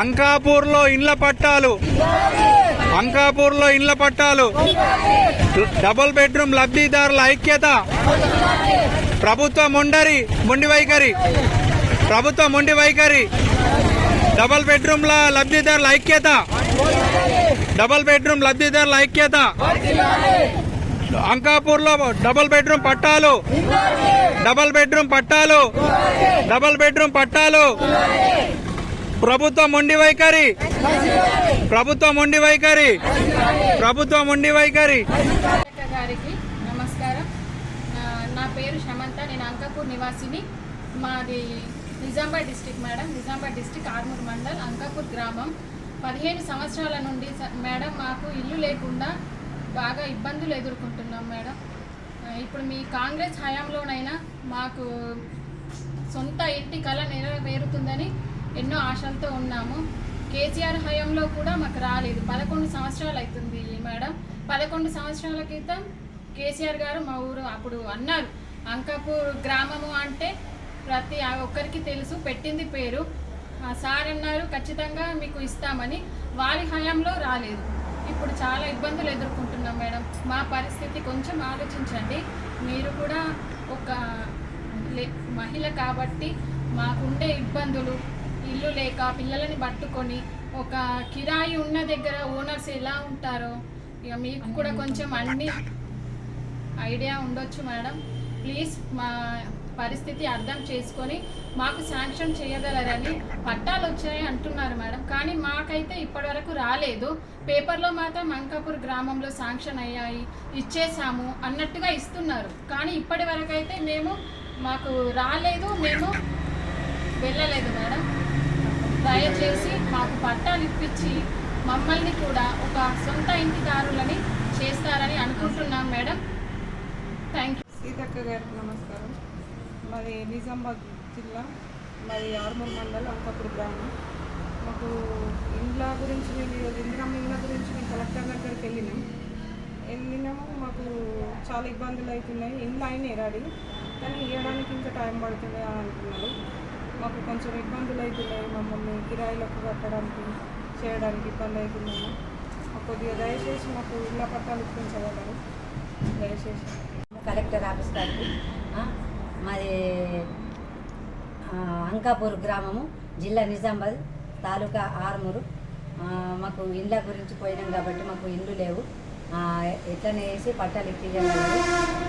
అంకాపూర్లో ఇండ్ల పట్టాలు. అంకాపూర్లో ఇండ్ల పట్టాలు. డబుల్ బెడ్రూమ్ లబ్ధిదారుల ఐక్యత. ప్రభుత్వ మొండరి మొండి వైఖరి ప్రభుత్వ మొండి వైఖరి డబుల్ బెడ్రూమ్ల లబ్ధిదారుల ఐక్యత. డబుల్ బెడ్రూమ్ లబ్ధిదారుల ఐక్యత. అంకాపూర్లో డబుల్ బెడ్రూమ్ పట్టాలు. డబుల్ బెడ్రూమ్ పట్టాలు. డబుల్ బెడ్రూమ్ పట్టాలు. ప్రభుత్వం మొండి వైఖరి. ప్రభుత్వం మొండి వైఖరి. ప్రభుత్వం మొండి వైఖరి. గారికి నమస్కారం. నా- నా పేరు శమంత నేను అంకాపూర్ నివాసిని. మాది Nizamabad district madam. Nizamabad district Armoor mandal Ankapur గ్రామం. పదిహేను సంవత్సరాల నుండి స- మేడం మాకు ఇల్లు లేకుండా బాగా ఇబ్బందులు ఎదుర్కొంటున్నాం మేడం. ఇప్పుడు మీ కాంగ్రెస్ హయాంలోనైనా మాకు సొంత ఇంటి కళ నెరవేరుతుందని ఎన్నో ఆశలతో ఉన్నాము. కేసీఆర్ హయాంలో కూడా మాకు రాలేదు. పదకొండు సంవత్సరాలు అవుతుంది మేడం. పదకొండు సంవత్సరాల క్రితం కేసీఆర్ గారు మా ఊరు అప్పుడు అన్నారు. అంకాపూర్ గ్రామము అంటే ప్రతి ఒక్కరికి తెలుసు పెట్టింది పేరు. ఆ సార్ అన్నారు ఖచ్చితంగా మీకు ఇస్తామని. వారి హయాంలో రాలేదు. ఇప్పుడు చాలా ఇబ్బందులు ఎదుర్కొంటున్నాం మేడం. మా పరిస్థితి కొంచెం ఆలోచించండి. మీరు కూడా ఒక లే- మహిళ కాబట్టి మాకుండే ఇబ్బందులు ఇల్లు లేక పిల్లలని పట్టుకొని ఒక కిరాయి ఉన్న దగ్గర ఓనర్స్ ఎలా ఉంటారో ఇక మీకు కూడా కొంచెం అన్ని ఐడియా ఉండొచ్చు మేడం. ప్లీజ్ మా పరిస్థితి అర్థం చేసుకొని మాకు శాంక్షన్ చేయగలరని పట్టాలు. వచ్చాయి అంటున్నారు మేడం. కానీ మాకైతే ఇప్పటివరకు రాలేదు. పేపర్లో మాత్రం అంకాపూర్ గ్రామంలో శాంక్షన్ అయ్యాయి ఇచ్చేసాము అన్నట్టుగా ఇస్తున్నారు. కానీ ఇప్పటి వరకు అయితే మేము మాకు రాలేదు మేము వెళ్ళలేదు మేడం. దయచేసి మాకు పట్టాలు ఇప్పించి మమ్మల్ని కూడా ఒక సొంత ఇంటిదారులని చేస్తారని అనుకుంటున్నాం మేడం. థ్యాంక్ యూ సీతక్క గారికి నమస్కారం. మరి నిజామాబాద్ జిల్లా. మరి ఆర్మూర్ మండల్ అంకాపూర్ గ్రామం. మాకు ఇండ్ల గురించి మేము ఈరోజు ఇందిరమ్మ ఇండ్ల గురించి మేము కలెక్టర్ దగ్గరికి వెళ్ళినాం. వెళ్ళినాము మాకు చాలా ఇబ్బందులు అవుతున్నాయి. ఇండ్లు అయినాయి రెడీ కానీ ఇవ్వడానికి ఇంకా టైం పడుతుంది అని అనుకున్నారు మాకు కొంచెం ఇబ్బందులు అవుతున్నాయి మమ్మల్ని కిరాయిలకు కట్టడానికి చేయడానికి ఇబ్బంది అవుతున్నాము కొద్దిగా దయచేసి మాకు ఇళ్ళ పట్టాలు ఇప్పించగలరు. దయచేసి. కలెక్టర్ ఆఫీస్ గారికి మాది అంకాపూర్ గ్రామము జిల్లా నిజామాబాద్ తాలూకా ఆర్మూరు. మాకు ఇండ్ల గురించి పోయినాం కాబట్టి మాకు ఇండ్లు లేవు. ఆ, ఎట్లనే వేసి పట్టాలు ఇప్పించగలరు.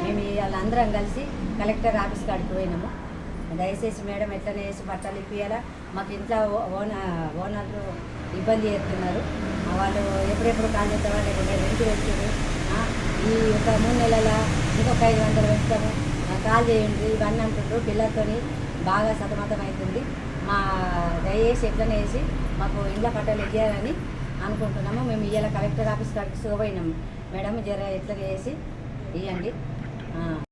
మేము ఇవాళ అందరం కలిసి కలెక్టర్ ఆఫీస్ కాడికి పోయినాము. దయచేసి మేడం ఎట్లనే వేసి బట్టలు ఇప్పియాలా మాకు ఇంట్లో ఓ- ఓనర్ ఓనర్లు ఇబ్బంది చేస్తున్నారు. వాళ్ళు ఎప్పుడెప్పుడు కాల్ చేస్తామో లేకుంటే రెంట్ పెంచుడు ఈ ఒక మూడు నెలల ఇంకొక ఐదు వందలు పెంచుతాము కాల్ చేయండి ఇవన్నీ అంటుండ్రు పిల్లలతోని బాగా సతమతం అవుతుంది మా దయచేసి ఎట్లనే వేసి మాకు ఇండ్ల పట్టాలు ఇవ్వాలని అనుకుంటున్నాము. మేము ఇవాళ కలెక్టర్ ఆఫీస్ కాడికి పోయినాము మేడం జర ఎట్లా వేసి ఇవ్వండి